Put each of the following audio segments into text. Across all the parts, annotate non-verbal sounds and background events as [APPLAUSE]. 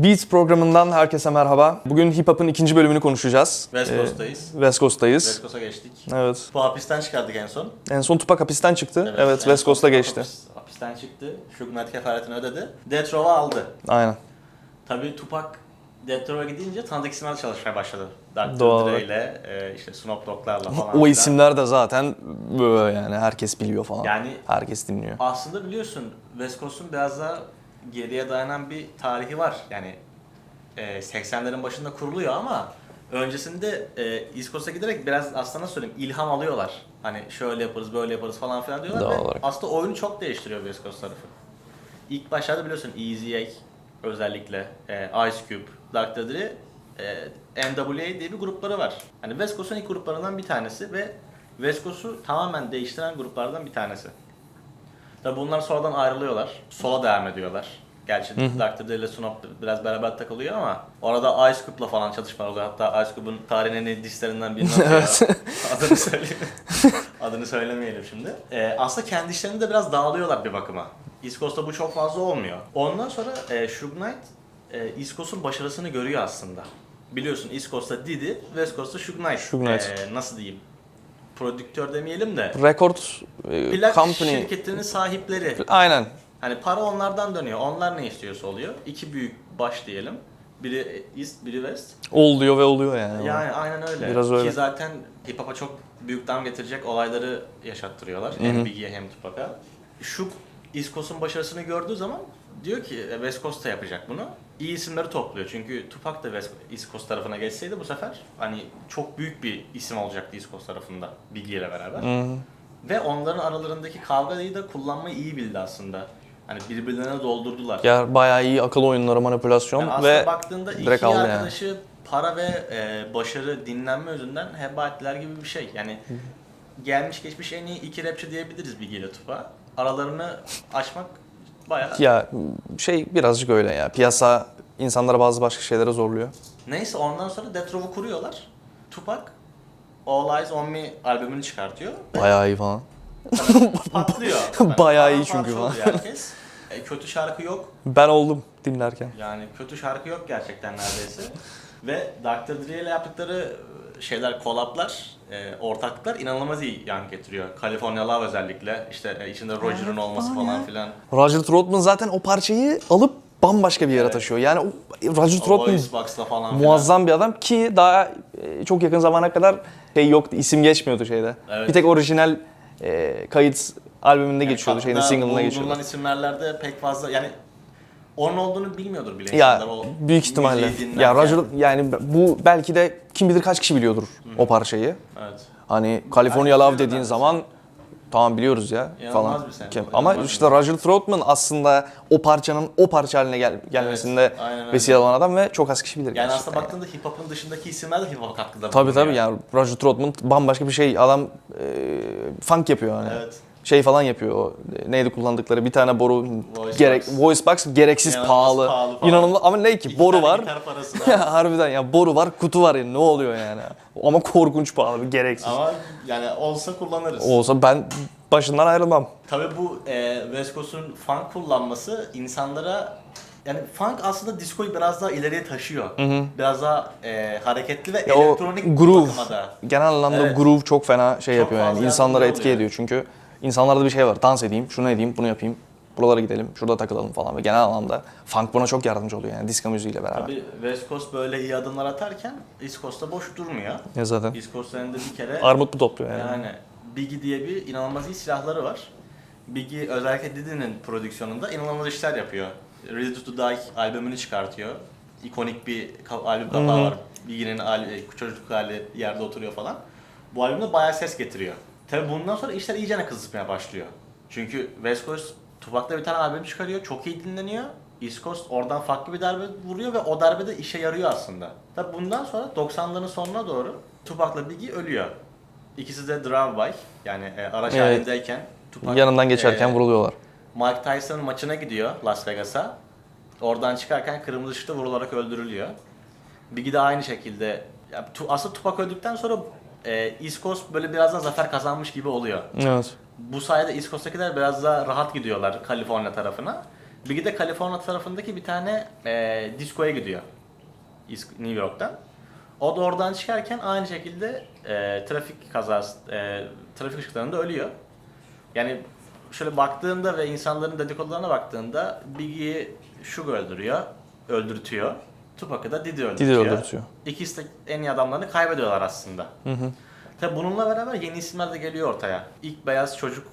Beats programından herkese merhaba. Bugün hip hop'un ikinci bölümünü konuşacağız. West Ee, Coast'tayız. West Coast'tayız. West Coast'a geçtik. Evet. Bu hapisten çıkardık en son. En son Tupac hapisten çıktı. Evet, en West Coast'a Tupac geçti. hapis- Hapisten çıktı. Knight kefaretini ödedi. Death Row'a aldı. Aynen. Tabii Tupac Death Row'a gidince tanıdık isimlerle çalışmaya başladı. Dr. Dre ile e, işte Snoop Dogg'larla falan. O isimler de zaten böyle yani herkes biliyor falan. Yani Herkes dinliyor. aslında biliyorsun West Coast'un biraz daha geriye dayanan bir tarihi var. Yani e, 80'lerin başında kuruluyor ama öncesinde e, Coast'a giderek biraz aslında söyleyeyim ilham alıyorlar. Hani şöyle yaparız böyle yaparız falan filan diyorlar Doğal ve olarak. aslında oyunu çok değiştiriyor West Coast tarafı. İlk başlarda biliyorsun Eazy-E özellikle e, Ice Cube, Dr. Dre, e, NWA diye bir grupları var. Hani West Coast'un ilk gruplarından bir tanesi ve West Coast'u tamamen değiştiren gruplardan bir tanesi. Tabi bunlar sonradan ayrılıyorlar. Sola devam ediyorlar. Gerçi Dr. Dre ile Snoop biraz beraber takılıyor ama orada Ice Cube'la falan çalışmalar oluyor. Hatta Ice Cube'un tarihin en iyi disklerinden birini atıyor. [LAUGHS] Adını söyleyeyim. [LAUGHS] Adını söylemeyelim şimdi. Ee, aslında kendi işlerinde de biraz dağılıyorlar bir bakıma. East Coast'ta bu çok fazla olmuyor. Ondan sonra e, Suge Knight e, East Coast'un başarısını görüyor aslında. Biliyorsun East Coast'ta Diddy, West Coast'ta Suge Knight. Suge Knight. Ee, nasıl diyeyim? Prodüktör demeyelim de. Record e, Plak Company. şirketinin sahipleri. Aynen. Hani para onlardan dönüyor. Onlar ne istiyorsa oluyor. İki büyük baş diyelim. Biri East, biri West. Ol diyor ve oluyor yani. Yani aynen öyle. Biraz öyle. Ki zaten hip hop'a çok büyük dam getirecek olayları yaşattırıyorlar. Hem Biggie'ye hem Tupac'a. Şu East Coast'un başarısını gördüğü zaman diyor ki "E, West Coast da yapacak bunu. İyi isimleri topluyor. Çünkü Tupac da West East Coast tarafına geçseydi bu sefer hani çok büyük bir isim olacaktı East Coast tarafında Biggie ile beraber. Hı. Ve onların aralarındaki kavgayı da kullanmayı iyi bildi aslında. Hani birbirlerine doldurdular. Ya bayağı iyi akıl oyunları, manipülasyon Yani ve baktığında direkt iki aldı yani. arkadaşı para ve e, başarı, dinlenme yüzünden heba ettiler gibi bir şey. Yani gelmiş geçmiş en iyi iki rapçi diyebiliriz Biggie ile Tupac. Aralarını açmak bayağı... ya şey birazcık öyle ya. Piyasa insanlara bazı başka şeylere zorluyor. Neyse ondan sonra Death Row'u kuruyorlar. Tupac All Eyes On Me albümünü çıkartıyor. Bayağı iyi falan. Patlıyor. [LAUGHS] Bayağı iyi çünkü falan. Herkes. [LAUGHS] E, kötü şarkı yok. Ben oldum dinlerken. Yani kötü şarkı yok gerçekten neredeyse. Ve Dr. Dre ile yaptıkları şeyler, kolaplar, e, ortaklıklar inanılmaz iyi yan getiriyor. California Love özellikle. işte e, içinde Roger'ın olması falan filan. Roger Troutman zaten o parçayı alıp bambaşka bir yere Evet. taşıyor. Yani o Roger O Troutman falan filan. muazzam bir adam ki daha e, çok yakın zamana kadar şey yoktu, isim geçmiyordu şeyde. Evet. Bir tek orijinal e, kayıt albümünde geçiyordu, şeyin Hatta single'ına bulunan geçiyordu. isimlerlerde pek fazla yani onun olduğunu bilmiyordur bile Ya insanlar. O büyük ihtimalle. müziği dinlerken. Ya Roger yani bu belki de kim bilir kaç kişi biliyordur o parçayı. Evet. Hani California Love dediğin zaman tamam biliyoruz ya İnanılmaz falan. bir sembol, Kim- Ama inanılmaz işte Roger Troutman aslında o parçanın o parça haline gel- gelmesinde aynen öyle. vesile olan adam ve çok az kişi bilir Yani gerçekten. aslında baktığında hip hop'un dışındaki isimler de hip hop katkıda Tabii bulunuyor. tabii yani Roger Troutman bambaşka bir şey adam e, funk yapıyor hani. Evet. Şey falan yapıyor o neydi kullandıkları bir tane boru Voice gerek box. voice box gereksiz İnanılmaz pahalı. pahalı falan. İnanılmaz ama ne ki İki boru tane var. gitar parasına. [LAUGHS] Ya harbiden ya boru var kutu var yani ne oluyor yani. Ama korkunç pahalı bir gereksiz. Ama yani olsa kullanırız. Olsa ben başından ayrılmam. Tabii bu e, West Coast'un funk kullanması insanlara yani funk aslında diskoyu biraz daha ileriye taşıyor. Biraz daha e, hareketli ve Ya o elektronik groove, bakıma da. genel anlamda Evet. groove çok fena şey Çok yapıyor yani. fazla İnsanlara etki oluyor. ediyor çünkü insanlarda bir şey var. Dans edeyim, şunu edeyim, bunu yapayım. Buralara gidelim, şurada takılalım falan ve genel anlamda funk buna çok yardımcı oluyor yani disco müziğiyle beraber. Tabii West Coast böyle iyi adımlar atarken East Coast'ta boş durmuyor. Ya zaten East Coast elinde bir kere armut mu topluyor yani. yani Biggie diye bir inanılmaz iyi silahları var. Biggie özellikle Diddy'nin prodüksiyonunda inanılmaz işler yapıyor. Ready to Die albümünü çıkartıyor. İkonik bir albüm kapağı var. Biggie'nin çocukluk hali yerde oturuyor falan. Bu albümde bayağı ses getiriyor. Tabi bundan sonra işler iyicene kızışmaya başlıyor. Çünkü West Coast Tupac'la bir tane albüm çıkarıyor. Çok iyi dinleniyor. East Coast oradan farklı bir darbe vuruyor ve o darbe de işe yarıyor aslında. Tabi bundan sonra 90'ların sonuna doğru Tupac'la Biggie ölüyor. İkisi de drive by yani e, araç Evet. halindeyken Tupac, Yanından geçerken e, vuruluyorlar. Mike Tyson'ın maçına gidiyor Las Vegas'a. Oradan çıkarken kırmızı ışıkta vurularak öldürülüyor. Biggie de aynı şekilde. Ya, tu- aslında Tupac öldükten sonra e, East Coast böyle biraz daha zafer kazanmış gibi oluyor. Evet. Bu sayede East Coast'takiler biraz daha rahat gidiyorlar Kaliforniya tarafına. Biggie de Kaliforniya tarafındaki bir tane e, diskoya gidiyor. New York'tan. O da oradan çıkarken aynı şekilde e, trafik kazası, e, trafik ışıklarında ölüyor. Yani şöyle baktığında ve insanların dedikodularına baktığında Biggie'yi Suge öldürüyor, öldürtüyor. Tupac'ı da Diddy öldürtüyor. öldürtüyor. İkisi de en iyi adamlarını kaybediyorlar aslında. Tabi bununla beraber yeni isimler de geliyor ortaya. İlk beyaz çocuk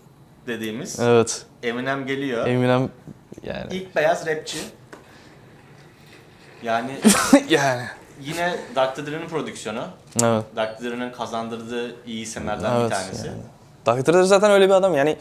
dediğimiz Evet. Eminem geliyor. Eminem yani. İlk beyaz rapçi. Yani [LAUGHS] yani. yine Dr. Dre'nin prodüksiyonu. Evet. Dr. Dre'nin kazandırdığı iyi isimlerden bir Evet. tanesi. Yani. Dr. Dre zaten öyle bir adam yani.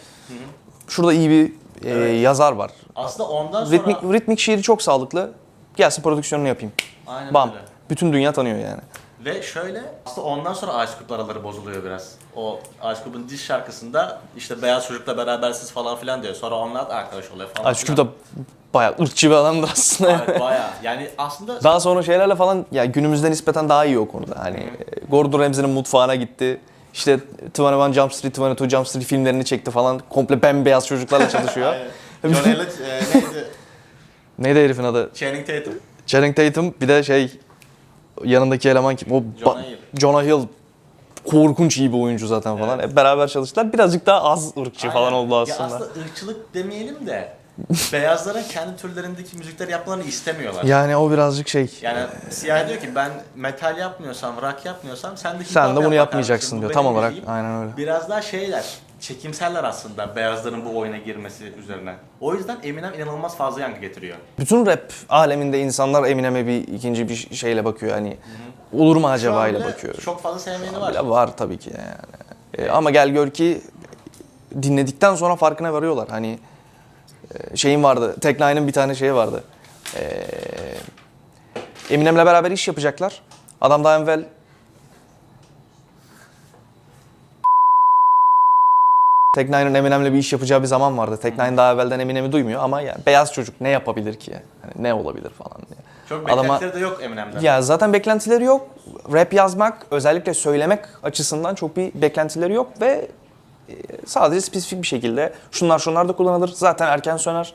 Şurada iyi bir e, Evet. yazar var. Aslında ondan sonra... Ritmik, ritmik şiiri çok sağlıklı. Gelsin prodüksiyonunu yapayım. Aynen Bam. öyle. Bütün dünya tanıyor yani. Ve şöyle, aslında ondan sonra Ice Cube'la araları bozuluyor biraz. O Ice Cube'un diş şarkısında işte beyaz çocukla berabersiz falan filan diyor. Sonra onlar da arkadaş oluyor falan Aşkım da bayağı ırkçı bir adamdır aslında. Evet bayağı. Yani aslında [LAUGHS] Daha sonra şeylerle falan ya günümüzde nispeten daha iyi o konuda. Hani e, Gordon Ramsay'nin mutfağına gitti. İşte 21 Jump Street, 22 Jump Street filmlerini çekti falan. Komple bembeyaz çocuklarla çalışıyor. [LAUGHS] John Elliot e, neydi? [LAUGHS] Neydi herifin adı? Channing Tatum. Channing Tatum bir de şey yanındaki eleman kim? O Jonah Hill. Jonah Hill korkunç iyi bir oyuncu zaten falan. Hep beraber çalıştılar. Birazcık daha az ırkçı falan Aynen. oldu Ya aslında. aslında ırkçılık demeyelim de beyazların kendi türlerindeki müzikler yapmalarını istemiyorlar. Yani o birazcık şey. Yani siyah diyor ki ben metal yapmıyorsam, rock yapmıyorsam sen de hip sen de bunu yapma yapmayacaksın diyor. Tam olarak aynen öyle. Biraz daha şeyler, çekimseller aslında beyazların bu oyuna girmesi üzerine. O yüzden Eminem inanılmaz fazla yankı getiriyor. Bütün rap aleminde insanlar Eminem'e bir ikinci bir şeyle bakıyor. Hani olur mu acaba ile bakıyor. Çok fazla sevmeyeni var. Var tabii ki yani. E, ama gel gör ki dinledikten sonra farkına varıyorlar. Hani e, şeyin vardı. Tech Nine'ın bir tane şeyi vardı. E, Eminem'le beraber iş yapacaklar. Adam daha evvel Tech Nine'ın Eminem'le bir iş yapacağı bir zaman vardı. Tech Nine daha evvelden Eminem'i duymuyor ama ya beyaz çocuk ne yapabilir ki? Hani ne olabilir falan diye. Çok Adama- beklentileri de yok Eminem'den. Ya zaten beklentileri yok. Rap yazmak, özellikle söylemek açısından çok bir beklentileri yok ve e, sadece spesifik bir şekilde şunlar şunlar da kullanılır. Zaten erken söner.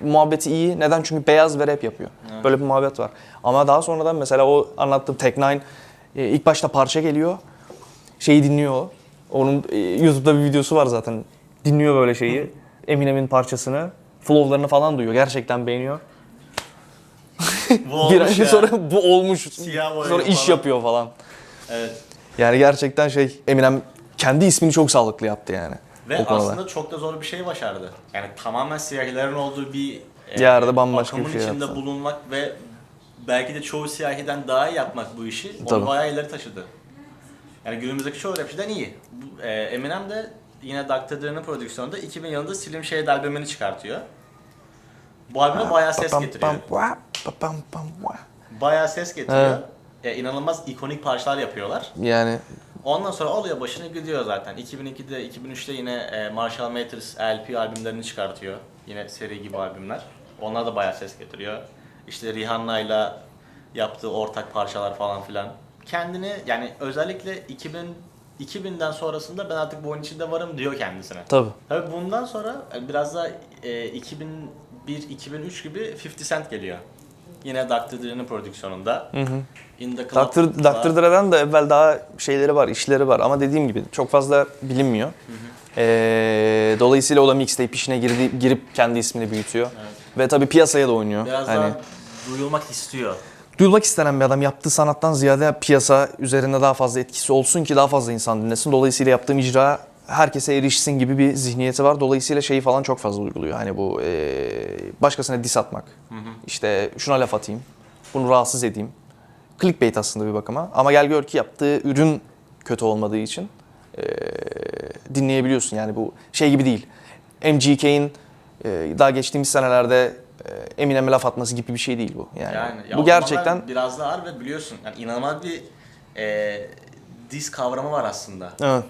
Muhabbeti iyi. Neden? Çünkü beyaz ve rap yapıyor. Böyle bir muhabbet var. Ama daha sonradan mesela o anlattığım Tech Nine e, ilk başta parça geliyor. Şeyi dinliyor. o. Onun e, YouTube'da bir videosu var zaten. Dinliyor böyle şeyi. Eminem'in parçasını. Flow'larını falan duyuyor. Gerçekten beğeniyor. [LAUGHS] Bu olmuş Bir ay ya. sonra bu olmuş. Siyah Sonra iş falan. yapıyor falan. Evet. Yani gerçekten şey Eminem kendi ismini çok sağlıklı yaptı yani. Ve o konuda. aslında çok da zor bir şey başardı. Yani tamamen siyahilerin olduğu bir Yerde bambaşka akımın bir şey içinde yaptı. bulunmak ve belki de çoğu siyahiden daha iyi yapmak bu işi onu Tabii. bayağı ileri taşıdı. Yani günümüzdeki çoğu rapçiden iyi. Bu, e, Eminem de yine Dr. Dre'nin prodüksiyonunda 2000 yılında Slim Shady albümünü çıkartıyor. Bu albüme bayağı ses Pam, getiriyor. pam. Bayağı ses getiriyor. Evet. E, inanılmaz ikonik parçalar yapıyorlar. Yani Ondan sonra oluyor başını gidiyor zaten. 2002'de, 2003'te yine e, Marshall Mathers LP albümlerini çıkartıyor. Yine seri gibi albümler. Onlar da bayağı ses getiriyor. İşte Rihanna'yla yaptığı ortak parçalar falan filan. Kendini yani özellikle 2000 2000'den sonrasında ben artık bu oyun içinde varım diyor kendisine. tabii. Tabii bundan sonra e, biraz da e, 2001-2003 gibi 50 Cent geliyor. Yine Dr. Dre'nin prodüksiyonunda. In the Club Dr. Dr. Dre'den de evvel daha şeyleri var, işleri var ama dediğim gibi çok fazla bilinmiyor. Ee, dolayısıyla o da mixtape işine girdi, girip kendi ismini büyütüyor. Ve tabii piyasaya da oynuyor. Biraz hani daha duyulmak istiyor. Duyulmak istenen bir adam yaptığı sanattan ziyade piyasa üzerinde daha fazla etkisi olsun ki daha fazla insan dinlesin. Dolayısıyla yaptığım icra herkese erişsin gibi bir zihniyeti var. Dolayısıyla şeyi falan çok fazla uyguluyor. Hani bu eee, başkasına diss atmak. İşte şuna laf atayım. Bunu rahatsız edeyim. Clickbait aslında bir bakıma. Ama gel gör ki yaptığı ürün kötü olmadığı için eee, dinleyebiliyorsun. Yani bu şey gibi değil. MGK'in eee, daha geçtiğimiz senelerde Eminem'e laf atması gibi bir şey değil bu. Yani, Yani ya bu gerçekten biraz daha ağır ve biliyorsun yani inanılmaz bir e, diz kavramı var aslında. evet.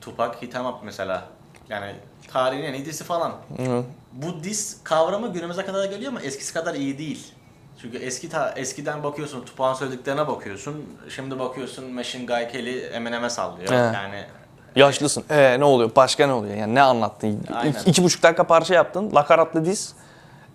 Tupac Hit 'em Up mesela. Yani tarihin en iyi falan. Hı. Bu dis kavramı günümüze kadar geliyor ama eskisi kadar iyi değil. Çünkü eski ta, eskiden bakıyorsun Tupac'ın söylediklerine bakıyorsun. Şimdi bakıyorsun Machine Guy Kelly Eminem'e sallıyor. Evet. Yani Yaşlısın. Ee ne oluyor? Başka ne oluyor? Yani ne anlattın? Aynen. İki, iki buçuk dakika parça yaptın. Nakaratlı diz.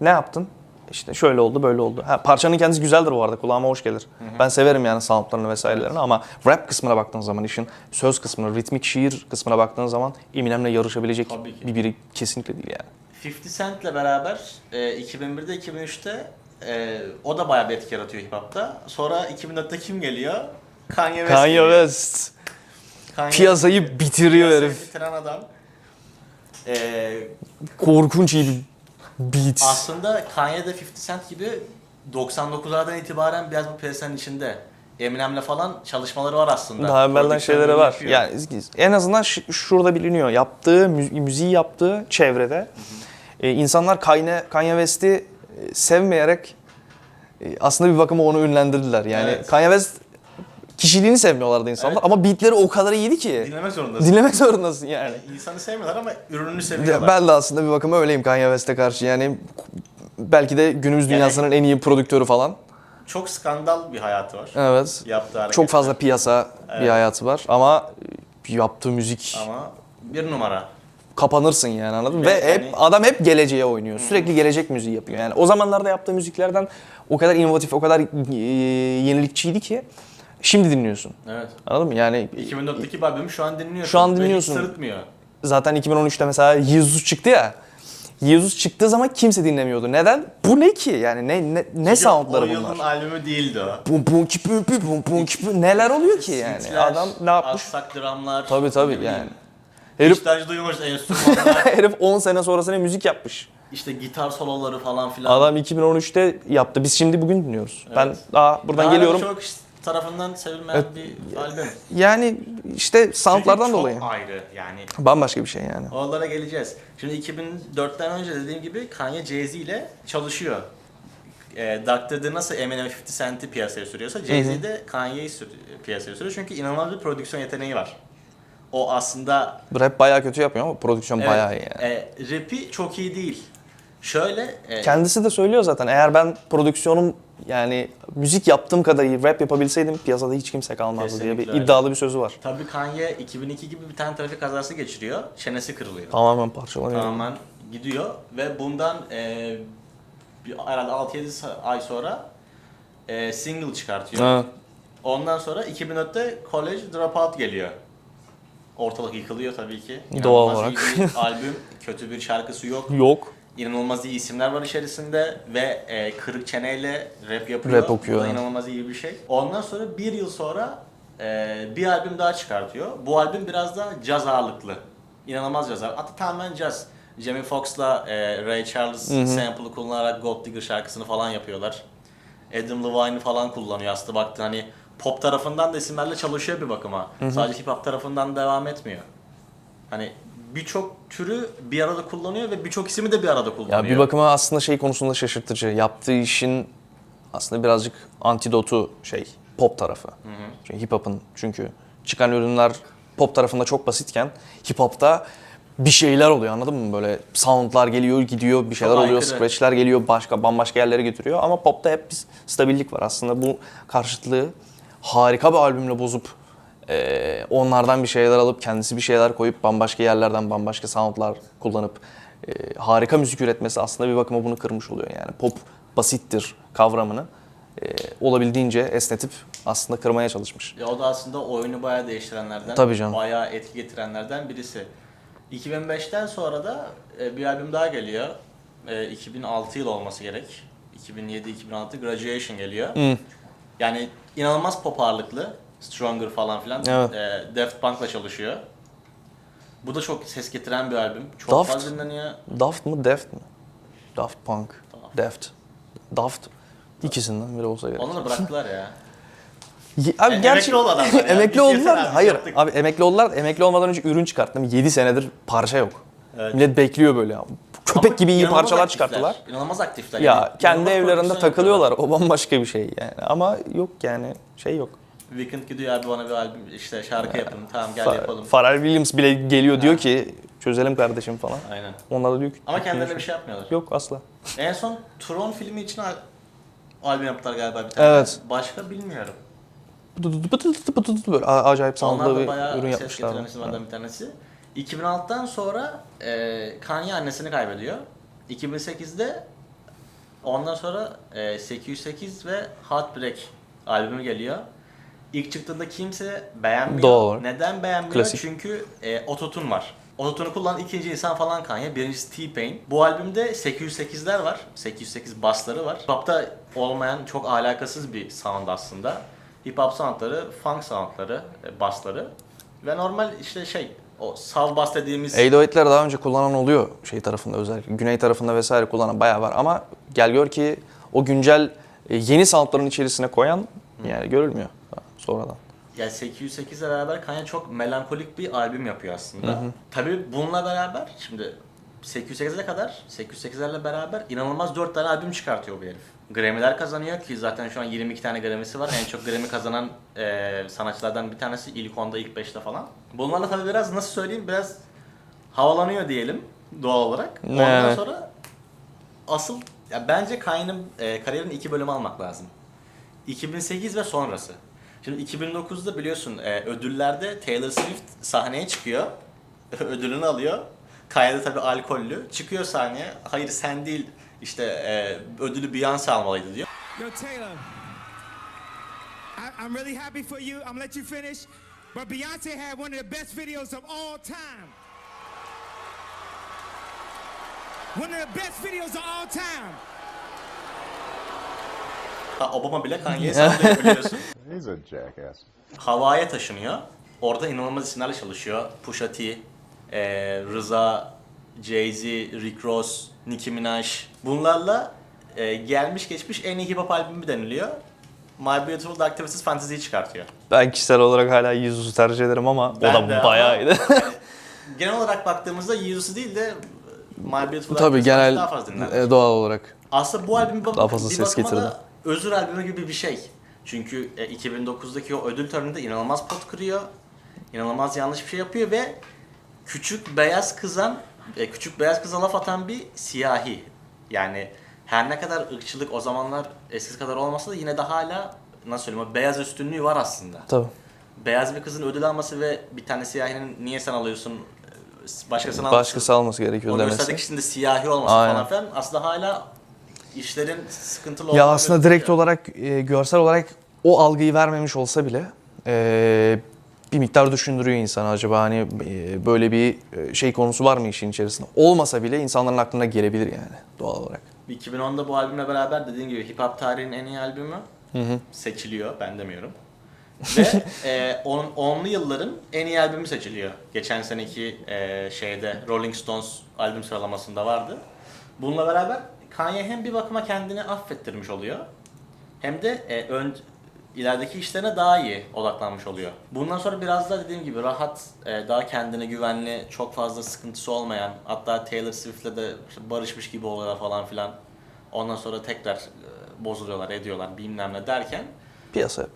Ne yaptın? İşte şöyle oldu, böyle oldu. Ha, parçanın kendisi güzeldir bu arada. Kulağıma hoş gelir. Ben severim yani soundlarını vesairelerini ama rap kısmına baktığın zaman işin söz kısmına, ritmik şiir kısmına baktığın zaman Eminem'le yarışabilecek bir biri kesinlikle değil yani. 50 Cent'le beraber e, 2001'de 2003'te e, o da bayağı bir etki yaratıyor hip hop'ta. Sonra 2004'te kim geliyor? Kanye West. Kanye geliyor. West Kanye piyasayı bitiriyor piyasayı herif. bitiren adam. E, Korkunç iyi bir beat. aslında Kanye de 50 Cent gibi 99'lardan itibaren biraz bu piyasanın içinde. Eminem'le falan çalışmaları var aslında. Daha evvelden şeyleri var. yapıyor. Yani en azından ş- şurada biliniyor. Yaptığı, mü- müziği yaptığı çevrede e, insanlar Kanye, Kanye West'i e, sevmeyerek e, aslında bir bakıma onu ünlendirdiler. Yani Evet. Kanye West kişiliğini sevmiyorlardı insanlar ama beatleri o kadar iyiydi ki. Dinlemek zorundasın. Dinlemek zorundasın yani. İnsanı sevmiyorlar ama ürününü seviyorlar. Ben de aslında bir bakıma öyleyim Kanye West'e karşı. Yani belki de günümüz Yani- dünyasının en iyi prodüktörü falan. Çok skandal bir hayatı var. Evet. Yaptığı hareketler. Çok fazla piyasa bir Evet. hayatı var ama yaptığı müzik Ama bir numara. kapanırsın yani anladın mı? Ve Ve hep hani- adam hep geleceğe oynuyor. Sürekli gelecek müziği yapıyor. Yani o zamanlarda yaptığı müziklerden o kadar inovatif, o kadar e, yenilikçiydi ki şimdi dinliyorsun. Evet. Anladın mı? Yani 2004'teki bir albümü şu an dinliyorsun. Şu an hiç dinliyorsun. sırıtmıyor. zaten 2013'te mesela Jesus çıktı ya. Jesus çıktığı zaman kimse dinlemiyordu. Neden? Bu ne ki? Yani ne ne, ne soundları o yılın bunlar? albümü değildi o. Bum bum ki bum bum bum bum ki. Neler oluyor ki yani? Synthler, Adam ne yapmış? Aksak dramlar. Tabii tabii yani. Herif İhtiyaç duyulmuş enstrümanlar. [LAUGHS] herif 10 sene sonrasına müzik yapmış. işte gitar soloları falan filan. Adam 2013'te yaptı. Biz şimdi bugün dinliyoruz. Ben Evet. daha buradan Daha geliyorum. Çok tarafından sevilmeyen bir albüm. Yani işte soundlardan Çünkü dolayı. Çok ayrı yani. Bambaşka bir şey yani. Oralara geleceğiz. Şimdi 2004'ten önce dediğim gibi Kanye Jay-Z ile çalışıyor. E, Dr. Dre nasıl Eminem 50 Cent'i piyasaya sürüyorsa Jay-Z de Kanye'yi sür- piyasaya sürüyor. Çünkü inanılmaz bir prodüksiyon yeteneği var. O aslında Rap bayağı kötü yapıyor ama prodüksiyon evet, bayağı iyi yani. e, rap'i çok iyi değil. Şöyle e, Kendisi de söylüyor zaten. Eğer ben prodüksiyonum yani müzik yaptığım kadar iyi rap yapabilseydim piyasada hiç kimse kalmazdı diye bir Kesinlikle öyle. iddialı bir sözü var. tabii Kanye 2002 gibi bir tane trafik kazası geçiriyor. Çenesi kırılıyor. Tamamen parçalanıyor. tamamen gidiyor ve bundan e, bir, herhalde 6-7 sa- ay sonra e, single çıkartıyor. Ha. Ondan sonra 2004'te College Dropout geliyor. Ortalık yıkılıyor tabii ki. Doğal İnanılmaz olarak. iyi bir [LAUGHS] albüm, kötü bir şarkısı yok. Yok. İnanılmaz iyi isimler var içerisinde ve e, kırık çeneyle rap yapıyor. Rap okuyor, Bu da inanılmaz iyi bir şey. Ondan sonra bir yıl sonra e, bir albüm daha çıkartıyor. Bu albüm biraz daha caz ağırlıklı. İnanılmaz caz ağırlıklı. Hatta tamamen caz. Jamie Foxx'la e, Ray Charles sample'ı kullanarak Gold Digger şarkısını falan yapıyorlar. Adam Levine'ı falan kullanıyor aslında baktın hani pop tarafından da isimlerle çalışıyor bir bakıma. Sadece hip hop tarafından devam etmiyor. Hani birçok türü bir arada kullanıyor ve birçok ismi de bir arada kullanıyor. Ya bir bakıma aslında şey konusunda şaşırtıcı. Yaptığı işin aslında birazcık antidotu şey pop tarafı. Çünkü hip hop'un çünkü çıkan ürünler pop tarafında çok basitken hip hop'ta bir şeyler oluyor anladın mı? Böyle soundlar geliyor gidiyor bir şeyler Çok oluyor aykırı. scratchler geliyor başka bambaşka yerlere götürüyor ama pop'ta hep bir stabillik var. Aslında bu karşıtlığı harika bir albümle bozup eee, onlardan bir şeyler alıp kendisi bir şeyler koyup bambaşka yerlerden bambaşka soundlar kullanıp eee, harika müzik üretmesi aslında bir bakıma bunu kırmış oluyor yani. Pop basittir kavramını eee, olabildiğince esnetip aslında kırmaya çalışmış. Ya o da aslında oyunu bayağı değiştirenlerden, Tabii canım. bayağı etki getirenlerden birisi. 2005'ten sonra da e, bir albüm daha geliyor. E, 2006 yıl olması gerek. 2007-2006 Graduation geliyor. Hı. Yani inanılmaz pop ağırlıklı. Stronger falan filan. Evet. E, Daft Punk'la çalışıyor. Bu da çok ses getiren bir albüm. Çok Daft. fazla dinleniyor. Daft mı Deft mi? Daft Punk. Daft. Deft. Daft. İkisinden biri olsa gerek. Onu da bıraktılar ya. Ye- Abi E, emekli oldu adamlar ya. emekli Biz oldular. yeter da- Hayır yaptık. abi emekli oldular. Emekli olmadan önce ürün çıkarttım. 7 senedir parça yok. Evet. Millet bekliyor böyle. Köpek Ama gibi iyi inanılmaz parçalar aktifler. çıkarttılar. İnanılmaz aktifler. Ya Yani kendi inanılmaz evlerinde prodüksiyon takılıyorlar. O bambaşka bir şey yani. Ama yok yani şey yok. Weekend gidiyor abi bana bir albüm işte şarkı yapın tamam gel Fa- yapalım. Pharrell Williams bile geliyor diyor ki çözelim kardeşim falan. Aynen. Onlar da diyor ki Ama kendilerine bir şey yapmıyorlar. yok asla. En son Tron filmi için al- albüm yaptılar galiba bir tane. Evet. Başka bilmiyorum. Böyle a- acayip Onlar soundlı da bir bayağı ürün ses yapmışlar. getiren isimlerden bir tanesi. 2006'dan sonra e, Kanye annesini kaybediyor. 2008'de Ondan sonra e, 808 ve Heartbreak albümü geliyor. İlk çıktığında kimse beğenmiyor. Olarak. Neden beğenmiyor? Klasik. Çünkü e, ototune var. Ototune'u kullanan ikinci insan falan Kanye. Birincisi T-Pain. Bu albümde 808'ler var. 808 bassları var. Hip hop'ta olmayan çok alakasız bir sound aslında. Hip hop soundları, funk soundları, e, bassları. Ve normal işte şey, o sav bass dediğimiz 808'leri daha önce kullanan oluyor şey tarafında özellikle. Güney tarafında vesaire kullanan bayağı var ama gel gör ki o güncel e, yeni soundların içerisine koyan yani görülmüyor sonradan. Yani 808 ile beraber Kanye çok melankolik bir albüm yapıyor aslında. Tabii bununla beraber şimdi 808'e kadar 808'lerle beraber inanılmaz 4 tane albüm çıkartıyor bu herif. Grammy'ler kazanıyor ki zaten şu an 22 tane Grammy'si var. En çok Grammy kazanan e, sanatçılardan bir tanesi ilk 10'da ilk 5'te falan. Bunlarla tabii biraz nasıl söyleyeyim biraz havalanıyor diyelim doğal olarak. Ondan Evet. sonra asıl ya bence Kanye'nin e, kariyerinin iki bölümü almak lazım. 2008 ve sonrası. Şimdi 2009'da biliyorsun e, ödüllerde Taylor Swift sahneye çıkıyor. [LAUGHS] Ödülünü alıyor. Kanye de tabii alkollü. Çıkıyor sahneye. Hayır sen değil işte e, ödülü Beyoncé almalıydı diyor. Yo, Taylor, I, I'm really happy for you. I'm let you finish. But Beyonce had one of the best videos of all time. One of the best videos of all time. Ha, Obama bile Kanye'yi sallıyor biliyorsun. [LAUGHS] He's a jackass. Hawaii'ye taşınıyor. Orada inanılmaz isimlerle çalışıyor. Pusha T, e, Rıza, Jay-Z, Rick Ross, Nicki Minaj. Bunlarla e, gelmiş geçmiş en iyi hip hop albümü deniliyor. My Beautiful Dark Twisted Fantasy'yi çıkartıyor. Ben kişisel olarak hala Yeezus'u tercih ederim ama Ben o de da ama- bayağı iyiydi. [LAUGHS] Genel olarak baktığımızda Yeezus'u değil de My Beautiful Dark Tabii Twisted Fantasy genel daha fazla dinlenir. e, doğal olarak. Aslında bu albüm bir, Daha fazla bir ses bakıma da getirdi. özür albümü gibi bir şey. Çünkü e, 2009'daki o ödül töreninde inanılmaz pot kırıyor. inanılmaz yanlış bir şey yapıyor ve küçük beyaz kızan, e, küçük beyaz kıza laf atan bir siyahi. Yani her ne kadar ırkçılık o zamanlar eskisi kadar olmasa da yine de hala nasıl söyleyeyim beyaz üstünlüğü var aslında. Tabii. Beyaz bir kızın ödül alması ve bir tane siyahinin niye sen alıyorsun e, başkasına. Başkası alması gerekiyor O gösterdeki demesi. kişinin de siyahi olması Aynen. falan filan aslında hala işlerin sıkıntılı Ya olduğunu aslında gösteriyor. direkt olarak, e, görsel olarak o algıyı vermemiş olsa bile e, bir miktar düşündürüyor insanı acaba hani e, böyle bir e, şey konusu var mı işin içerisinde? Olmasa bile insanların aklına gelebilir yani doğal olarak. 2010'da bu albümle beraber dediğim gibi hip hop tarihinin en iyi albümü seçiliyor. Ben demiyorum. Ve [LAUGHS] e, on, onlu yılların en iyi albümü seçiliyor. Geçen seneki e, şeyde Rolling Stones albüm sıralamasında vardı. Bununla beraber Kanye hem bir bakıma kendini affettirmiş oluyor. Hem de e, ön ilerideki işlerine daha iyi odaklanmış oluyor. Bundan sonra biraz da dediğim gibi rahat, e, daha kendine güvenli, çok fazla sıkıntısı olmayan, hatta Taylor Swift'le de barışmış gibi oluyorlar falan filan. Ondan sonra tekrar e, bozuluyorlar, ediyorlar bilmem ne derken Piyasa.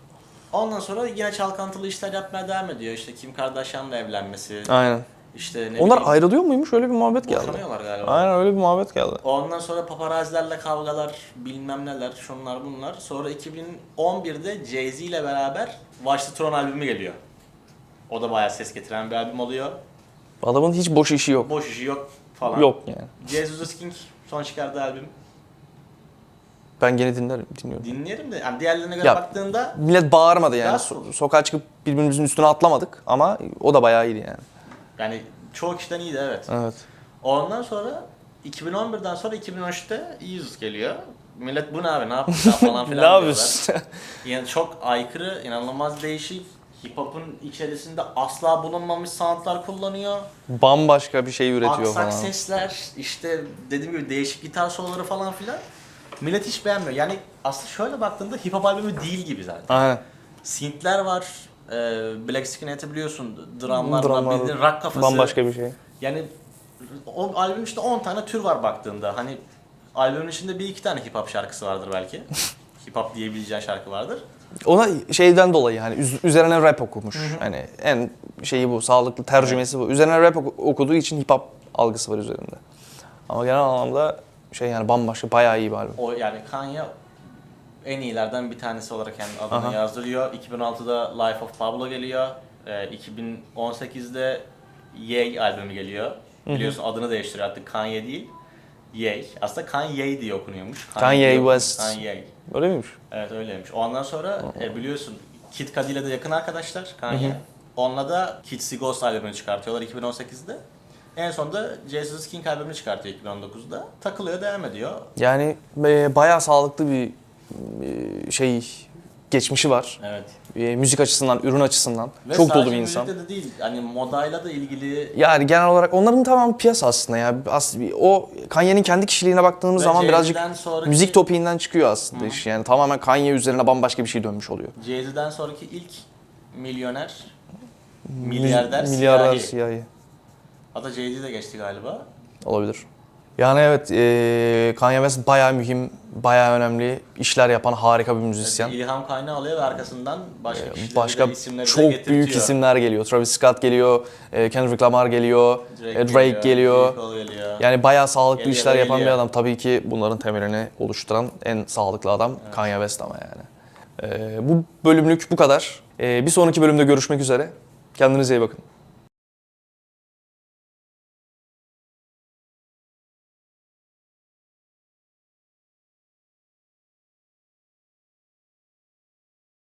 Ondan sonra yine çalkantılı işler yapmaya devam ediyor. İşte Kim Kardashian'la evlenmesi. Aynen. İşte ne Onlar bileyim, ayrılıyor muymuş? Öyle bir muhabbet geldi. boşanıyorlar galiba. Aynen öyle bir muhabbet geldi. Ondan sonra paparazilerle kavgalar, bilmem neler, şunlar bunlar. Sonra 2011'de Jay-Z ile beraber Watch the Throne albümü geliyor. O da bayağı ses getiren bir albüm oluyor. Adamın hiç boş işi yok. Boş işi yok falan. Yok yani. Jesus King son çıkardığı albüm. Ben gene dinlerim, dinliyorum. Dinleyelim de yani diğerlerine göre Ya, baktığında Millet bağırmadı yani. Biraz- So- sokağa çıkıp birbirimizin üstüne atlamadık ama o da bayağı iyiydi yani. Yani çoğu kişiden iyiydi evet. Evet. Ondan sonra 2011'den sonra 2013'te Jesus geliyor. Millet bu ne abi ne yapmışlar falan [LAUGHS] filan Ne diyorlar. Yani çok aykırı, inanılmaz değişik. Hip hop'un içerisinde asla bulunmamış soundlar kullanıyor. Bambaşka bir şey üretiyor Aksak falan. sesler, işte dediğim gibi değişik gitar soloları falan filan. Millet hiç beğenmiyor. Yani aslında şöyle baktığında hip hop albümü değil gibi zaten. Aynen. Synth'ler var. E, Black Skinhead'i biliyorsun. Drumlar, Drumlar, var. Bildiğin rock kafası. Bambaşka bir şey. Yani o albüm işte 10 tane tür var baktığında. Hani albümün içinde bir iki tane hip hop şarkısı vardır belki. [LAUGHS] hip hop diyebileceğin şarkı vardır. Ona şeyden dolayı hani üz- üzerine rap okumuş. Hani en şeyi bu, sağlıklı tercümesi bu. Üzerine rap oku- okuduğu için hip hop algısı var üzerinde. Ama genel anlamda şey yani bambaşka bayağı iyi bir albüm. O yani Kanye en iyilerden bir tanesi olarak kendi adını Aha. yazdırıyor. 2006'da Life of Pablo geliyor. Ee, 2018'de Ye albümü geliyor. Biliyorsun adını değiştiriyor artık Kanye değil. Ye. Aslında Kanye diye okunuyormuş. Kanye okunuyor. West. Kanye. Öyle miymiş? Evet öyleymiş. Ondan sonra e, biliyorsun Kid Cudi ile de yakın arkadaşlar Kanye. Onunla da See Ghost albümünü çıkartıyorlar 2018'de. En sonunda Jesus King albümünü çıkartıyor 2019'da. Takılıyor, devam ediyor. Yani e, bayağı sağlıklı bir e, şey geçmişi var. Evet. E, müzik açısından, ürün açısından. Ve çok dolu bir insan. müzikle de değil, hani modayla da ilgili Yani genel olarak onların tamamı piyasa aslında ya. As- o Kanye'nin kendi kişiliğine baktığımız Ve zaman birazcık sonraki- müzik topiğinden çıkıyor aslında iş. Yani tamamen Kanye üzerine bambaşka bir şey dönmüş oluyor. Jay-Z'den sonraki ilk milyoner, milyarder, Milyarder siyahi. siyahi. Hatta Jay-Z de geçti galiba. Olabilir. Yani evet e, Kanye West bayağı mühim, bayağı önemli işler yapan harika bir müzisyen. İlham kaynağı alıyor ve arkasından başka kişileri Başka isimleri çok büyük isimler geliyor. Travis Scott geliyor, e, Kendrick Lamar geliyor, e, Drake, geliyor. J. Cole geliyor. Yani bayağı sağlıklı Geliyor, işler yapan bir geliyor. adam. Tabii ki bunların temelini oluşturan en sağlıklı adam Kanye West ama yani. Ee, bu bölümlük bu kadar. Ee, bir sonraki bölümde görüşmek üzere. Kendinize iyi bakın.